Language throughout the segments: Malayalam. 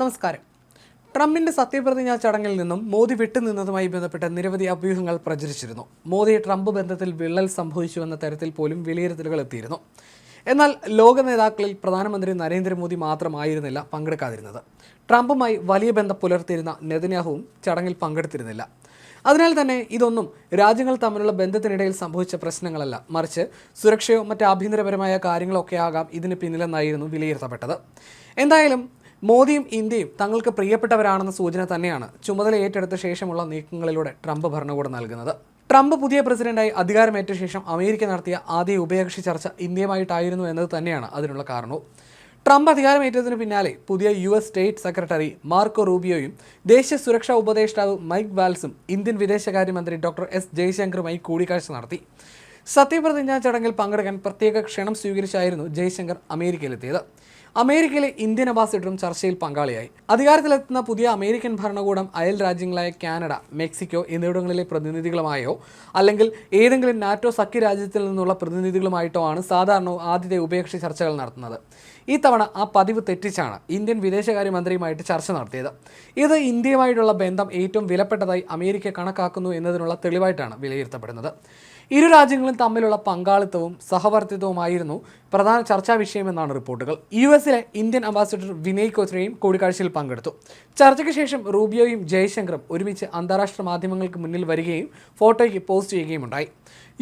നമസ്കാരം. ട്രംപിന്റെ സത്യപ്രതിജ്ഞാ ചടങ്ങിൽ നിന്നും മോദി വിട്ടുനിന്നതുമായി ബന്ധപ്പെട്ട നിരവധി അഭ്യൂഹങ്ങൾ പ്രചരിച്ചിരുന്നു. മോദി ട്രംപ് ബന്ധത്തിൽ വിള്ളൽ സംഭവിച്ചു എന്ന തരത്തിൽ പോലും വിലയിരുത്തലുകൾ എത്തിയിരുന്നു. എന്നാൽ ലോക നേതാക്കളിൽ പ്രധാനമന്ത്രി നരേന്ദ്രമോദി മാത്രമായിരുന്നില്ല പങ്കെടുക്കാതിരുന്നത്. ട്രംപുമായി വലിയ ബന്ധം പുലർത്തിയിരുന്ന നെതന്യാഹുവും ചടങ്ങിൽ പങ്കെടുത്തിരുന്നില്ല. അതിനാൽ തന്നെ ഇതൊന്നും രാജ്യങ്ങൾ തമ്മിലുള്ള ബന്ധത്തിനിടയിൽ സംഭവിച്ച പ്രശ്നങ്ങളല്ല. മറിച്ച് സുരക്ഷയോ മറ്റ് ആഭ്യന്തരപരമായ കാര്യങ്ങളൊക്കെ ആകാം ഇതിന് പിന്നിലെന്നായിരുന്നു വിലയിരുത്തപ്പെട്ടത്. എന്തായാലും മോദിയും ഇന്ത്യയും തങ്ങൾക്ക് പ്രിയപ്പെട്ടവരാണെന്ന സൂചന തന്നെയാണ് ചുമതല ഏറ്റെടുത്ത ശേഷമുള്ള നീക്കങ്ങളിലൂടെ ട്രംപ് ഭരണകൂടം നൽകുന്നത്. ട്രംപ് പുതിയ പ്രസിഡന്റായി അധികാരമേറ്റ ശേഷം അമേരിക്ക നടത്തിയ ആദ്യ ഉഭയകക്ഷി ചർച്ച ഇന്ത്യയുമായിട്ടായിരുന്നു എന്നത് തന്നെയാണ് അതിനുള്ള കാരണവും. ട്രംപ് അധികാരമേറ്റതിന് പിന്നാലെ പുതിയ U S state secretary Marco റൂബിയോയും ദേശീയ സുരക്ഷാ ഉപദേഷ്ടാവ് മൈക്ക് വാൽസും ഇന്ത്യൻ വിദേശകാര്യമന്ത്രി ഡോക്ടർ എസ് ജയശങ്കറുമായി കൂടിക്കാഴ്ച നടത്തി. സത്യപ്രതിജ്ഞാ ചടങ്ങിൽ പങ്കെടുക്കാൻ പ്രത്യേക ക്ഷണം സ്വീകരിച്ചായിരുന്നു ജയശങ്കർ അമേരിക്കയിലെത്തിയത്. അമേരിക്കയിലെ ഇന്ത്യൻ അംബാസിഡറും ചർച്ചയിൽ പങ്കാളിയായി. അധികാരത്തിലെത്തുന്ന പുതിയ അമേരിക്കൻ ഭരണകൂടം അയൽ രാജ്യങ്ങളായ കാനഡ മെക്സിക്കോ എന്നിവിടങ്ങളിലെ പ്രതിനിധികളുമായോ അല്ലെങ്കിൽ ഏതെങ്കിലും നാറ്റോ സഖ്യ രാജ്യത്തിൽ നിന്നുള്ള പ്രതിനിധികളുമായിട്ടോ ആണ് സാധാരണ ആദ്യത്തെ ഉഭയകക്ഷി ചർച്ചകൾ നടത്തുന്നത്. ഈ തവണ ആ പതിവ് തെറ്റിച്ചാണ് ഇന്ത്യൻ വിദേശകാര്യമന്ത്രിയുമായിട്ട് ചർച്ച നടത്തിയത്. ഇത് ഇന്ത്യയുമായിട്ടുള്ള ബന്ധം ഏറ്റവും വിലപ്പെട്ടതായി അമേരിക്ക കണക്കാക്കുന്നു എന്നതിനുള്ള തെളിവായിട്ടാണ് വിലയിരുത്തപ്പെടുന്നത്. ഇരു രാജ്യങ്ങളും തമ്മിലുള്ള പങ്കാളിത്തവും സഹവർത്തിത്വവുമായിരുന്നു പ്രധാന ചർച്ചാ വിഷയമെന്നാണ് റിപ്പോർട്ടുകൾ. യു എസിലെ ഇന്ത്യൻ അംബാസിഡർ വിനയ് കോത്രയും കൂടിക്കാഴ്ചയിൽ പങ്കെടുത്തു. ചർച്ചയ്ക്ക് ശേഷം റൂബിയോയും ജയശങ്കറും ഒരുമിച്ച് അന്താരാഷ്ട്ര മാധ്യമങ്ങൾക്ക് മുന്നിൽ വരികയും ഫോട്ടോയ്ക്ക് പോസ്റ്റ് ചെയ്യുകയും ഉണ്ടായി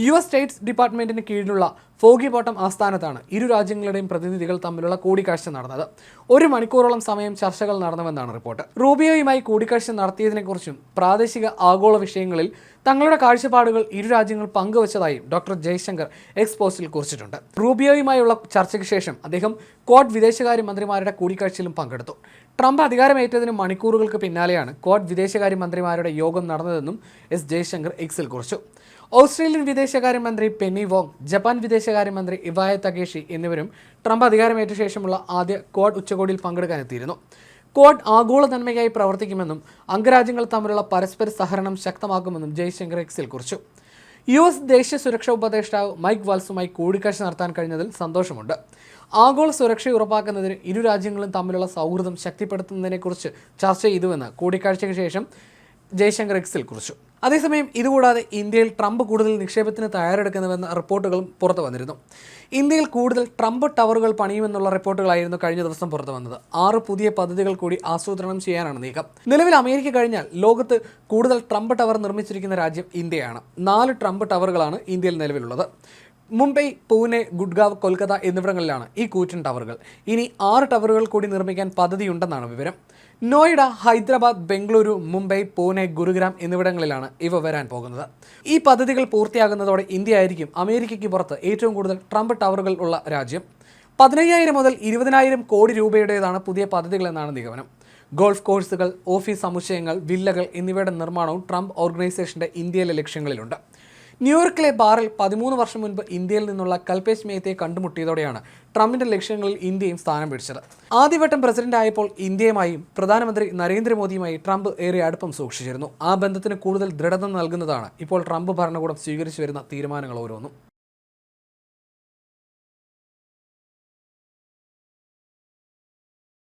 യു എസ് സ്റ്റേറ്റ്സ് ഡിപ്പാർട്ട്മെന്റിന് കീഴിലുള്ള ഫോഗി ബോട്ടം ആസ്ഥാനത്താണ് ഇരു രാജ്യങ്ങളുടെയും പ്രതിനിധികൾ തമ്മിലുള്ള കൂടിക്കാഴ്ച നടന്നത്. ഒരു മണിക്കൂറോളം സമയം ചർച്ചകൾ നടന്നുവെന്നാണ് റിപ്പോർട്ട്. റൂബിയോയുമായി കൂടിക്കാഴ്ച നടത്തിയതിനെക്കുറിച്ചും പ്രാദേശിക ആഗോള വിഷയങ്ങളിൽ തങ്ങളുടെ കാഴ്ചപ്പാടുകൾ ഇരു രാജ്യങ്ങൾ പങ്കുവച്ചതായും ഡോക്ടർ ജയശങ്കർ എക്സ് പോസ്റ്റിൽ കുറിച്ചിട്ടുണ്ട്. റൂബിയോയുമായുള്ള ചർച്ചയ്ക്ക് ശേഷം അദ്ദേഹം ക്വാഡ് വിദേശകാര്യമന്ത്രിമാരുടെ കൂടിക്കാഴ്ചയിലും പങ്കെടുത്തു. ട്രംപ് അധികാരമേറ്റതിന് മണിക്കൂറുകൾക്ക് പിന്നാലെയാണ് ക്വാഡ് വിദേശകാര്യമന്ത്രിമാരുടെ യോഗം നടന്നതെന്നും എസ് ജയശങ്കർ എക്സിൽ കുറിച്ചു. ഓസ്ട്രേലിയൻ വിദേശകാര്യമന്ത്രി പെന്നി വോങ് ജപ്പാൻ വിദേശകാര്യമന്ത്രി ഇവായ തകേഷി എന്നിവരും ട്രംപ് അധികാരമേറ്റ ശേഷമുള്ള ആദ്യ ക്വാഡ് ഉച്ചകോടിയിൽ പങ്കെടുക്കാനെത്തിയിരുന്നു ക്വാഡ് ആഗോള നന്മയായി പ്രവർത്തിക്കുമെന്നും അംഗരാജ്യങ്ങൾ തമ്മിലുള്ള പരസ്പര സഹകരണം ശക്തമാക്കുമെന്നും ജയശങ്കർ എക്സിൽ കുറിച്ചു. യു എസ് ദേശീയ സുരക്ഷാ ഉപദേഷ്ടാവ് മൈക്ക് വാൽസുമായി കൂടിക്കാഴ്ച നടത്താൻ കഴിഞ്ഞതിൽ സന്തോഷമുണ്ട്. ആഗോള സുരക്ഷ ഉറപ്പാക്കുന്നതിന് ഇരു രാജ്യങ്ങളും തമ്മിലുള്ള സൗഹൃദം ശക്തിപ്പെടുത്തുന്നതിനെക്കുറിച്ച് ചർച്ച ചെയ്തുവെന്ന് കൂടിക്കാഴ്ചയ്ക്ക് ശേഷം ജയശങ്കർ എക്സിൽ കുറിച്ചു. അതേസമയം ഇതുകൂടാതെ ഇന്ത്യയിൽ ട്രംപ് കൂടുതൽ നിക്ഷേപത്തിന് തയ്യാറെടുക്കുന്നുവെന്ന റിപ്പോർട്ടുകളും പുറത്തു വന്നിരുന്നു. ഇന്ത്യയിൽ കൂടുതൽ ട്രംപ് ടവറുകൾ പണിയുമെന്നുള്ള റിപ്പോർട്ടുകളായിരുന്നു കഴിഞ്ഞ ദിവസം പുറത്തു വന്നത്. ആറ് പുതിയ പദ്ധതികൾ കൂടി ആസൂത്രണം ചെയ്യാനാണ് നീക്കം. നിലവിൽ അമേരിക്ക കഴിഞ്ഞാൽ ലോകത്ത് കൂടുതൽ ട്രംപ് ടവർ നിർമ്മിച്ചിരിക്കുന്ന രാജ്യം ഇന്ത്യയാണ്. നാല് ട്രംപ് ടവറുകളാണ് ഇന്ത്യയിൽ നിലവിലുള്ളത്. മുംബൈ പൂനെ ഗുഡ്ഗാവ് കൊൽക്കത്ത എന്നിവിടങ്ങളിലാണ് ഈ കൂറ്റൻ ടവറുകൾ. ഇനി ആറ് ടവറുകൾ കൂടി നിർമ്മിക്കാൻ പദ്ധതിയുണ്ടെന്നാണ് വിവരം. നോയിഡ ഹൈദരാബാദ് ബംഗളൂരു മുംബൈ പൂനെ ഗുരുഗ്രാം എന്നിവിടങ്ങളിലാണ് ഇവ വരാൻ പോകുന്നത്. ഈ പദ്ധതികൾ പൂർത്തിയാകുന്നതോടെ ഇന്ത്യ ആയിരിക്കും അമേരിക്കയ്ക്ക് പുറത്ത് ഏറ്റവും കൂടുതൽ ട്രംപ് ടവറുകൾ ഉള്ള രാജ്യം. പതിനയ്യായിരം മുതൽ ഇരുപതിനായിരം കോടി രൂപയുടേതാണ് പുതിയ പദ്ധതികളെന്നാണ് നിഗമനം. ഗോൾഫ് കോഴ്സുകൾ ഓഫീസ് സമുച്ചയങ്ങൾ വില്ലകൾ എന്നിവയുടെ നിർമ്മാണവും ട്രംപ് ഓർഗനൈസേഷന്റെ ഇന്ത്യയിലെ ലക്ഷ്യങ്ങളിലുണ്ട്. ന്യൂയോർക്കിലെ ബാറിൽ പതിമൂന്ന് വർഷം മുൻപ് ഇന്ത്യയിൽ നിന്നുള്ള കൽപേഷ് മേത്തയെ കണ്ടുമുട്ടിയതോടെയാണ് ട്രംപിന്റെ ലക്ഷ്യങ്ങളിൽ ഇന്ത്യയും സ്ഥാനം പിടിച്ചത്. ആദ്യവട്ടം പ്രസിഡന്റ് ആയപ്പോൾ ഇന്ത്യയുമായും പ്രധാനമന്ത്രി നരേന്ദ്രമോദിയുമായി ട്രംപ് ഏറെ അടുപ്പം സൂക്ഷിച്ചിരുന്നു. ആ ബന്ധത്തിന് കൂടുതൽ ദൃഢത നൽകുന്നതാണ് ഇപ്പോൾ ട്രംപ് ഭരണകൂടം സ്വീകരിച്ചു വരുന്ന തീരുമാനങ്ങൾ ഓരോന്നും.